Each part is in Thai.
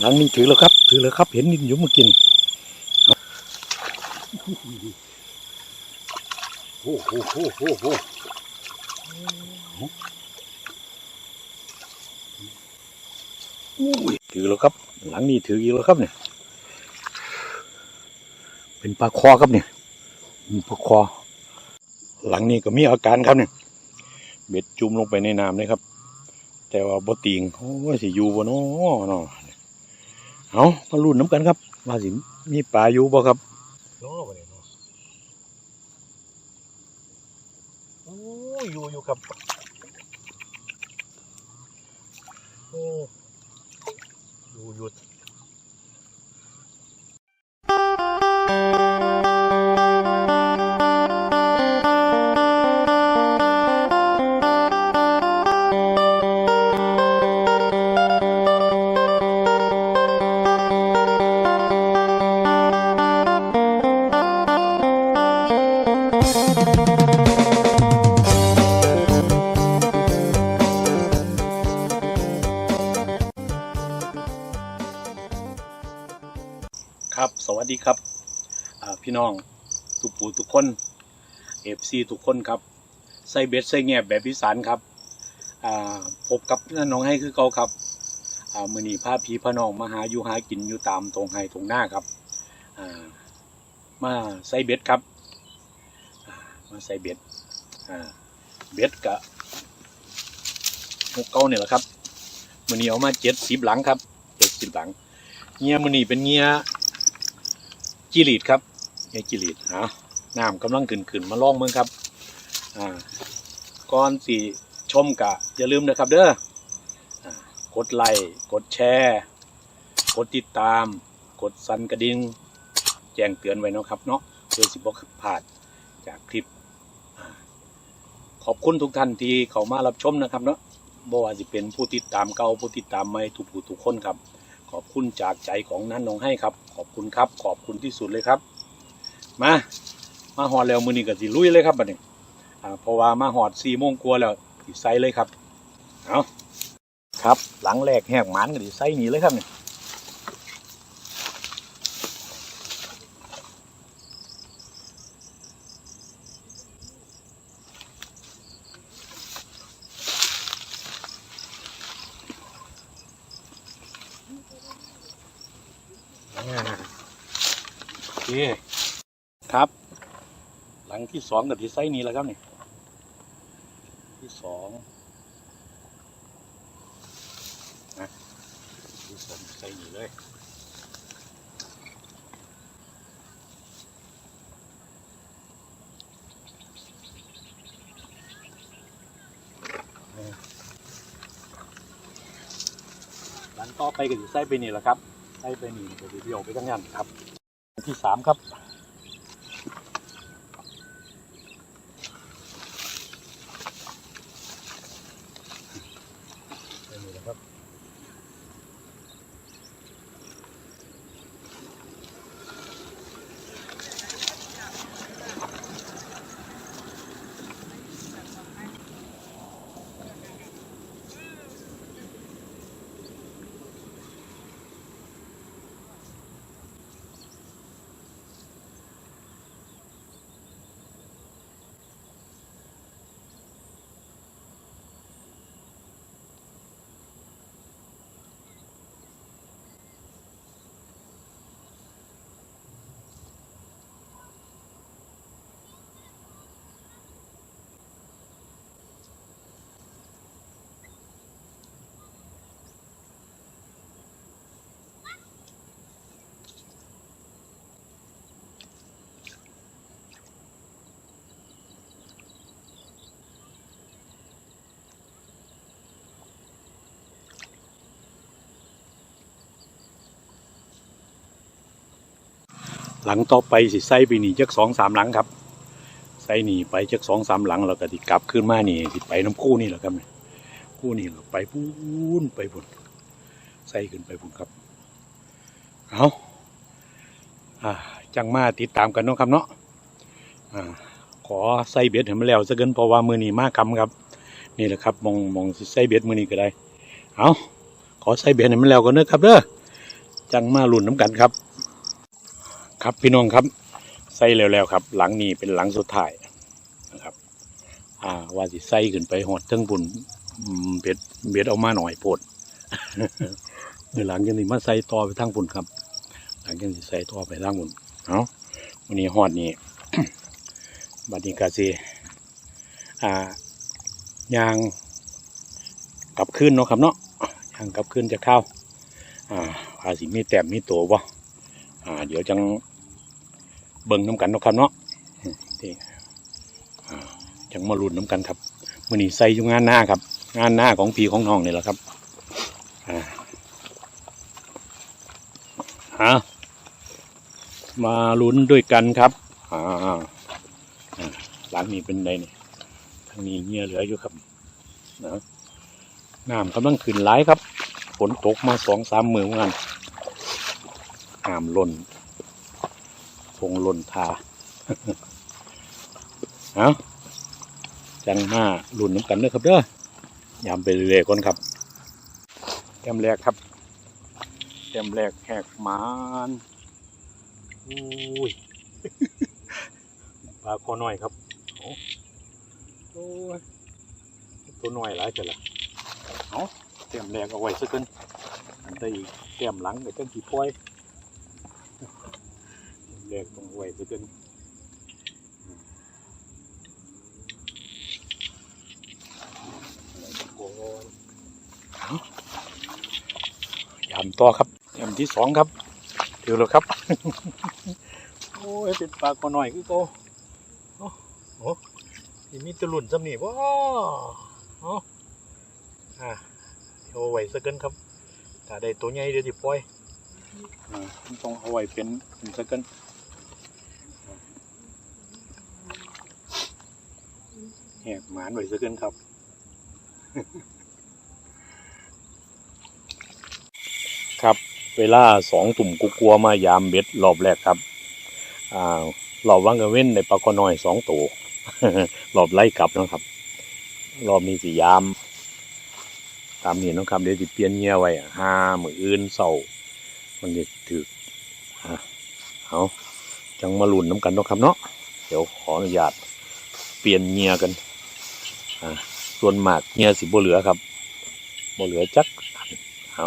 หลังนี้ถือแล้วครับ ถือแล้วครับ เห็นนินอยู่มื่อกี้นี่โอ้โหโอ้โหโอ้โหอุ้ยถือแล้วครับ หลังนี้ถืออีกแล้วครับเนี่ย เป็นปลาคอครับเนี่ยมีปลาคอ หลังนี้ก็มีอาการครับเนี่ย เบ็ดจุ่มลงไปในน้ำเลยครับ แต่ว่าบ่ติงโอ้ยสิอยู่บ่เนาะ เนาะเอามาลุ้นน้ำกันครับมาสิมีปลาอยู่บ่ครับโอ้อยอยู่อยู่ครับโอ้อยู่อยู่ ดีครับพี่น้องทุกผู้ทุกคนเอฟซีทุกคนครับใส่เบ็ดใส่แงบแบบพิสานครับพบกับน้องให้คือเก่าครับมือนีพาพี่พาน้องมาหาอยู่หากินอยู่ตามตรงไห้ตรงหน้าครับมาใส่เบ็ดครับมาใส่เบ็ดเบ็ดกะหกเก้าเนี่ยแหละครับมือนีเอามาเจ็ดสิบหลังครับเจ็ดสิบหลังเงียมือนีเป็นเงีย จิลีดครับเงียจิลีดอะน้ำกำลังขึ้นขึ้นมาล่องเมืองครับอ่าก่อนสี่ชมกะอย่าลืมนะครับเด้อกดไลค์กดแชร์กดติดตาม กดสั่นกระดิ่งแจ้งเตือนไว้นะครับเนาะเพื่อสิบกพลาดจากคลิป ขอบคุณทุกท่านที่เข้ามารับชมนะครับเนาะบ่ว่าสิเป็นผู้ติดตามเก่าผู้ติดตามใหม่ทุกผู้ทุกคนครับ ขอบคุณจากใจของนั้นน้องให้ครับ ขอบคุณครับ ขอบคุณที่สุดเลยครับ มา มาหอดแล้วมือนี้ก็สิลุยเลยครับบัดนี้อ่าเพราะว่ามาหอดสี่โมงกลัวแล้วสิไซเลยครับเอาครับ หลังแรกแหกหมันก็สิไซหนีเลยครับเนี่ย คครับ หลังที่สองกับที่ไซนี้แล้วครับเนี่ยที่สองนะที่สองไซนี้เลยนี่หลังต่อไปก็จะไซไปนี่แหละครับไซไปนี่ก็จะเดี่ยวไปทั้งนั้นครับอัน ที่สามครับ หลังต่อไปสิไส้ไปหนีจักสองสามหลังครับไส้หนีไปจักสองสามหลังแล้วก็ติกลับขึ้นมานี่สิไปน้ำคู่นี่แหละครับเนี่ยคู่นี่ก็ไปพูนไปพุ่นไส้ขึ้นไปพุ่นครับเอาอ่าจังมาติดตามกันเนาะครับเนาะขอไส้เบ็ดให้มันแล้วซะเกินเพราะว่ามือนีมากคำครับ นี่แหละครับมองมองไส้เบ็ดมือนีก็ได้เอาขอไส้เบ็ดให้มันแล้วกันเนอะครับเด้อจังมาลุ่นน้ำกันครับ ครับพี่น้องครับใส่แล้วๆครับ หลังนี้เป็นหลังสุดท้ายนะครับอ่าว่าสิใส่ขึ้นไปหอดเทั้งบุญเบ็ดเบ็ดเอามาหน่อยโพดเดี๋ยหลังจากนี้มาใส่ต่อไปทางบุญครับ หลังจากนี้ใส่ต่อไปทางบุญเอาะวันนี้หอดนี้บัดนี้กาซีอ่ายางกลับขึ้นเนาะครับเนาะยางกลับขึ้นจะเข้าอ่าภาษีมีแต้มมีตัวบ่อ่า เดี๋ยวจัง เบิ่งน้ำกันเนาะครับเนาะจังมาลุ้นน้ำกันครับมื่อนี้ใส่อยู่งานหน้าครับ งานหน้าของพี่ของน้องนี่แหละครับอ่าอ่ามาลุ้นด้วยกันครับอ่าหลังนี้เป็นไงนี่ยทางนี้เงี้ยเหลืออยู่ครับนะน้ำกำลังขึ้นไหลครับฝนตกมาสองสามมือเหมือนกันน้ำล้น ทงล้นทาเอาจังมาลุ่นน้ำกันเด้อครับเด้อยามไปเรื่อยๆก่อนครับแต้มแรกครับแต้มแรกแหกหมานอุ้ยปลาคอน้อยครับโอ้โอ้ยตัวน้อยหลายจังละเอาแต้มแรกเอาไว้สักกันอันใดอีกแต้มหลังเดี๋ยวจังกี่ปล่อย แต้มแรกต้องเอาไว้สักกันยำต่อครับยำที่สองครับเดี๋ยวแล้วครับ โอ้ยเป็นปลาคอน้อยคือโตโอ้โหมีตะลุ่นจำหนี่ว้าอ๋ออะเอาไหวสักกันครับถ้าได้ตัวใหญ่เดี๋ยวจะปล่อยต้องเอาไว้เป็นเป็นสักกัน แหกหมานไว้สักกันครับครับเวลาสองตุ่มกุกลัวมายามเบ็ดรอบแรกครับอ่ารอบว่างกระเว้นในปลาคอน้อยสองตัวรอบไล่กลับนะครับ รอบนี้สิยาม ตามนี้เนะครับเดี๋ยวสิเปลี่ยนเงียไว้ห้าหมืออื่นเศร้ามันจะถือเอาจังมาลุ่นน้ำกันนะครับเนาะเดี๋ยวขออนุญาตเปลี่ยนเงียกัน ส่วนมากเงียสิบ่เหลือครับบ่เหลือจักเอา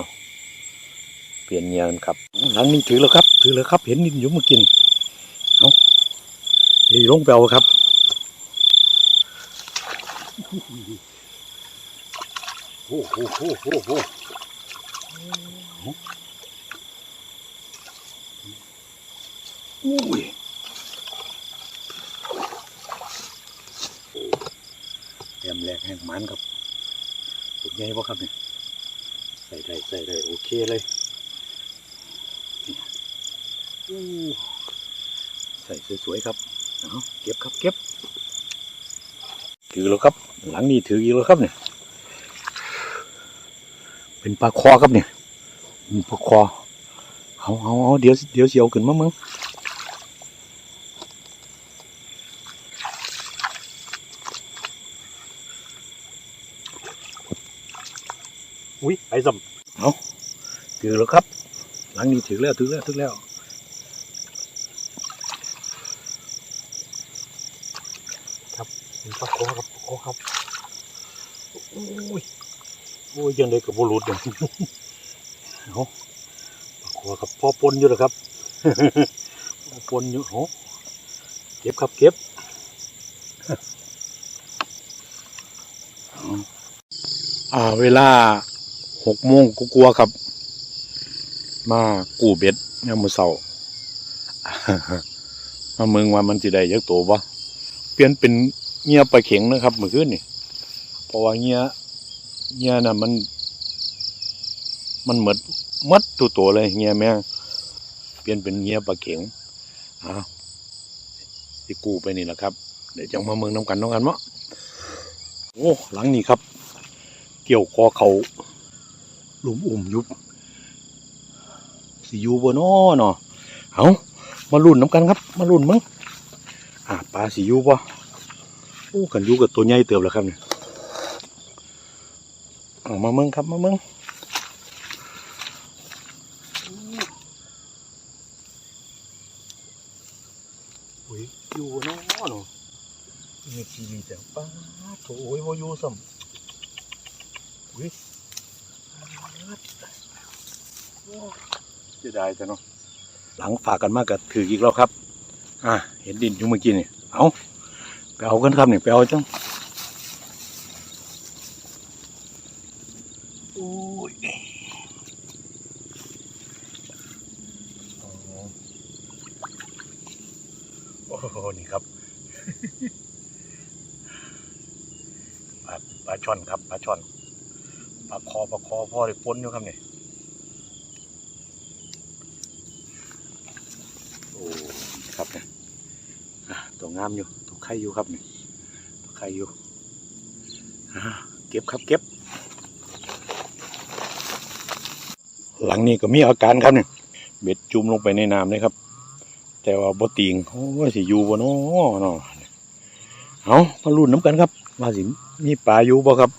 เปลี่ยนเงียนครับหลังนี้ถือแล้วครับ ถือแล้วครับ เห็นนิดอยู่มื่อกี้นี่เอาเดี๋ยลงไปเอาครับโอ้โหโอ้โหโอ้โหอุ้ย แต้มแรกแห่งมันครับเป็นไงวะครับเนี่ยใส่ได้ใส่ได้โอเคเลยนี่อู้ใส่สวยๆครับเอาเก็บครับเก็บถือแล้วครับ หลังนี้ถืออีกแล้วครับเนี่ยเป็นปลาคอครับเนี่ยมีปลาคอเอาเอาเอาเดี๋ยวเดี๋ยวเสียวขึ้นมามึง อุ้ยไปสัมเอาถือแล้วครับ หลังนี้ถือแล้วถือแล้วถือแล้วครับเป็นปลาคอครับปลาคอครับโอ้ยโอ้ยยังได้กับบุรุษเลยเอาปากคอครับพอปนอยู่แล้วครับพอปนอยู่โอ้เก็บครับเก็บอ่าเวลา หกโมงกูกลัวครับ มากูเบ็ดเนี่ยมมือเสามาเมืองว่ามันสิได้ยักตัวบ่เปลี่ยนเป็นเงียบไปลาเข็งนะครับเมื่อคืนนี่เพราะว่าเงียเงี้ยน่ะมัน มันเหมดหมัดตัวตัวเลยเงี้ยแม่เปลี่ยนเป็นเงี้ยปลาเข็งอ้าวที่กูไปนี่แหละครับ เดี๋ยวจังมาเมืองน้ำกันน้องกันเนาะโอ้หลังนี้ครับ เกี่ยวคอเขา ลุมอุ่มยุบสียูบนอ้อเนาะเอามาลุ่นน้ำกันครับ มาลุ่นมั้งปลาสียูบ่โอ้กันยูกับตัวใหญ่เติบแล้วครับเนี่ยออกมาเมืองครับมาเมืองอยู่เนาะเนาะมีชีวิตแต่ป้าโถยโวยูสัม เสียดายแต่เนาะหลังฝากกันมากกับถืออีกแล้วครับ อะเห็นดินอยู่เมื่อกี้นี่เอาไปเอากันครับนี่ไปเอาจังโอ้ยโอ้โหนี่ครับปลาปลาช่อนครับปลาช่อนปลาคอปลาคอพ่อได้ปนอยู่ครับนี่โอ้ครับเนี่ยอะตัว งามอยู่ตัวไข่อยู่ครับนี่ตัวไข่อยู่เก็บครับเก็บ หลังนี้ก็มีอาการครับเนี่ยเบ็ดจุ่มลงไปในน้ำเลยครับ แต่ว่าบ่ติงโอ้สิอยู่บ่เนาะเนาะเอามาลุ้นน้ำกันครับว่าสิมีปลาอยู่บ่ครับ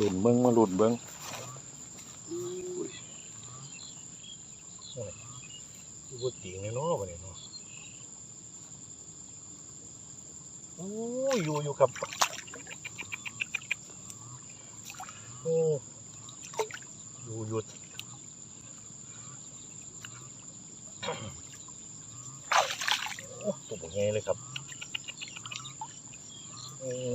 ลุ้นเบิ่งมาลุ้นเบิ่งอุ้ยโอ้ยอยู่บ่ติงเลยเนาะบ่เนี่ยเนาะ โอ้ยอยู่อยู่ครับโอ้อยู่อยู่โอ้ตัวบกใหญ่เลยครับเออ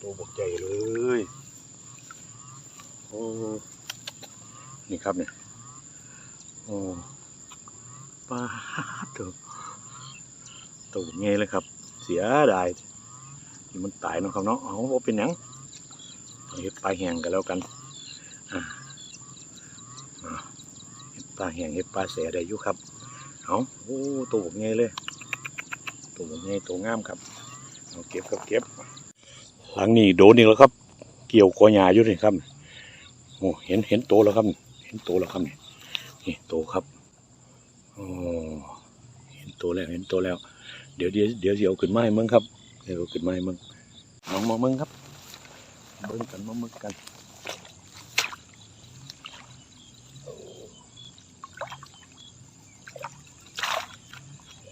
ตัวบกใหญ่เลยโอ้นี่ครับเนี่ยโอ้ ปลาตัวตัวบกใหญ่เลยครับ เสียดายนี่มันตายนะครับเนาะเอาเป็นหยังเห็ดปลาแห้งกันแล้วกันเห็ดปลาแห้งเห็ดปลาแสได้อยู่ครับเอาโอ้ตัวบกใหญ่เลยตัวบกใหญ่ตัวงามครับเอาเก็บครับเก็บ หลังนี้โดนอีกแล้วครับ เกี่ยวกอหญ้าอยู่นี่ครับโอ้เห็นเห็นโตแล้วครับ เห็นโตแล้วครับนี่นี่โตครับ โอ้เห็นโตแล้วเห็นโตแล้ว เดี๋ยวเดี๋ยวเดี๋ยวเดี๋ยวขึ้นมาให้มึงครับเดี๋ยวขึ้นมาให้มึงเอามามึงครับเบิ่งกันมามึงกัน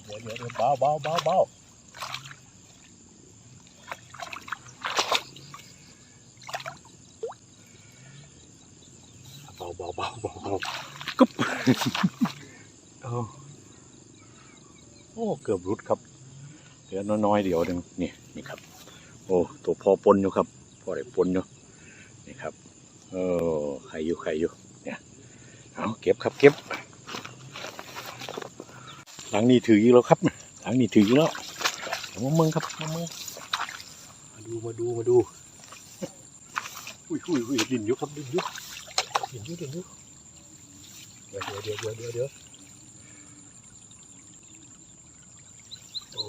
เดี๋ยวเดี๋ยวเดี๋ยวเบาเบาเบาเบาเบาเบาเบาเบาเบากึ๊บเอาโอ้เกือบรุดครับเหลือน้อยๆเดี๋ยวหนึ่งนี่นี่ครับ โอ้ตัวพอปนอยู่ครับพอได้ปนอยู่นี่ครับเออไข่อยู่ไข่อยู่เนี่ยเอาเก็บครับเก็บ หลังนี้ถืออยู่แล้วครับ หลังนี้ถืออยู่แล้วมาเมืองครับมาเมืองมาดูมาดูมาดูอุ้ยอุ้ยอุ้ยดินยู่ครับดินยู่ดินยู่ดินยู่เดี๋ยวเดี๋ยวเดี๋ยวเดี๋ยวเดี๋ยวโอ้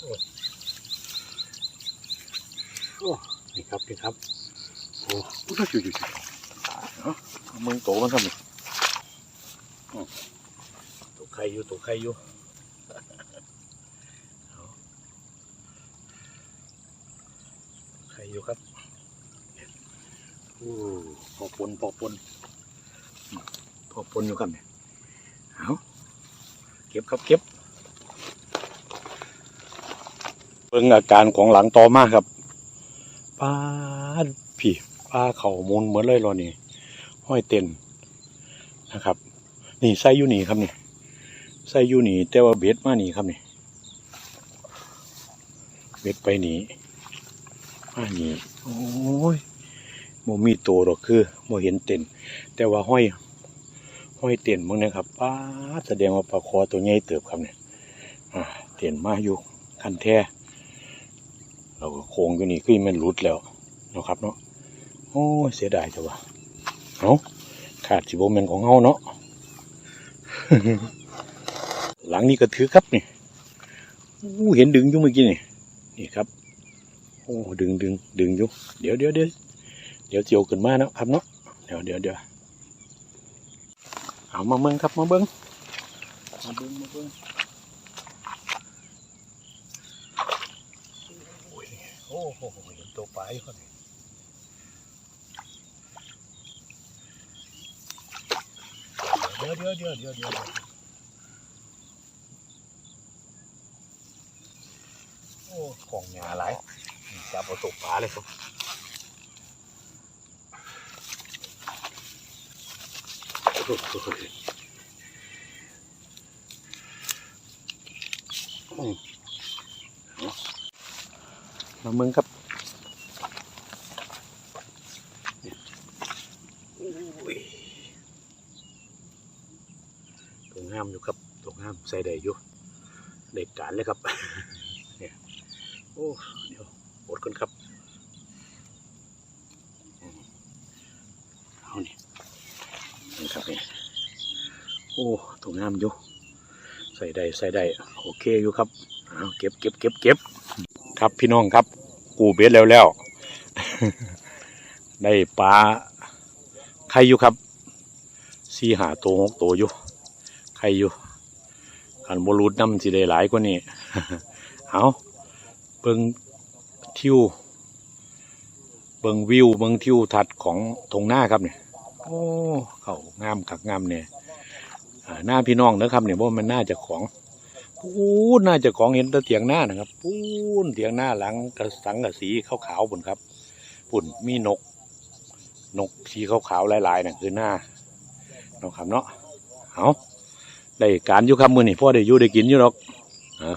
โอ้โอ้นี่ครับนี่ครับโอ้อุ้ยอยู่อยู่อยู่เอาเอาเมืองโตมันครับนี่ตัวใครอยู่ตัวใครอยู่ใครอยู่ครับโอ้พอปนพอปนอืมพอปนอยู่ครับเนี่ยเอาเก็บครับเก็บเบิ่งอาการของหลังต่อมาครับปลาพี่ ปลาเข่ามูลเหมือนเลยรอนี่ ห้อยเต็นนะครับ นี่ใส่อยู่นี่ครับนี่ใส่อยู่นี่ แต่ว่าเบ็ดมานี่ครับนี่เบ็ดไปหนีมานี่โอ้ยโมมีโตหรอกคือโมเห็นเต็นแต่ว่าห้อย ห้อยเต็นมึงนะครับป้าแสดงว่าปลาคอตัวใหญ่เติบครับเนี่ยอ่าเต็นมาอยู่คันแท้เราก็โค้งอยู่นี่คือมันหลุดแล้วนะครับเนาะ โอ้เสียดายจังวะเอาขาดสิบโมเมนของเฮาเนาะหลังนี้ก็ถือครับนี่อู้เห็นดึงอยู่เมื่อกี้นี่นี่ครับ โอ้ดึงดึงดึงอยู่เดี๋ยวเดี๋ยวเดี๋ยวเดี๋ยวเจียวขึ้นมาเนาะครับเนาะเดี๋ยวเดี๋ยวเดี๋ยวเอามาเบิ้งครับมาเบิ้งมาเบิ้งมาเบิ้งโอ้ยโอ้โหเห็นตัวปลาอยู่ครับ เดี๋ยวยวเดี๋ยวเดี๋ยวเดี๋ยวเดี๋ยวโอ้ของหยาหลายจับเอาตกปลาเลยครับโอ้โหอืมเอามามึงครับอุ้ยตัวงามอยู่ครับตัวงามใส่ได้อยู่เด็กการเลยครับเนี่ยโอ้เดี๋ยวปวดกันครับเอานี่นี่ครับเนี่ยโอ้ตัวงามอยู่ใส่ได้ใส่ได้โอเคอยู่ครับเอาเก็บเก็บเก็บเก็บครับพี่น้องครับ กูเบ็ดแล้วแล้วได้ปลาไข่อยู่ครับสี่หาตัวหกตัวอยู่ ไข่อยู่ขันบรูดน้ำสิได้หลายกว่านี้ เอาเบิงทิว เบิงวิว เบิงทิวทัดของทงหน้าครับเนี่ย โอ้ เขางามคักงามเนี่ยหน้าพี่น้องนะครับเนี่ยว่ามันน่าจะของปูนน่าจะของเห็นต่เถียงหน้านะครับปูนเถียงหน้าหลังกระสังกระสีขาวๆบนครับ ปุ่นมีนก นกสีขาวๆลายๆน่ะคือหน้าเนาะครับเนาะเอา ได้การอยู่คำมือนี่พ่อได้อยู่ได้กินอยู่หรอกอ่า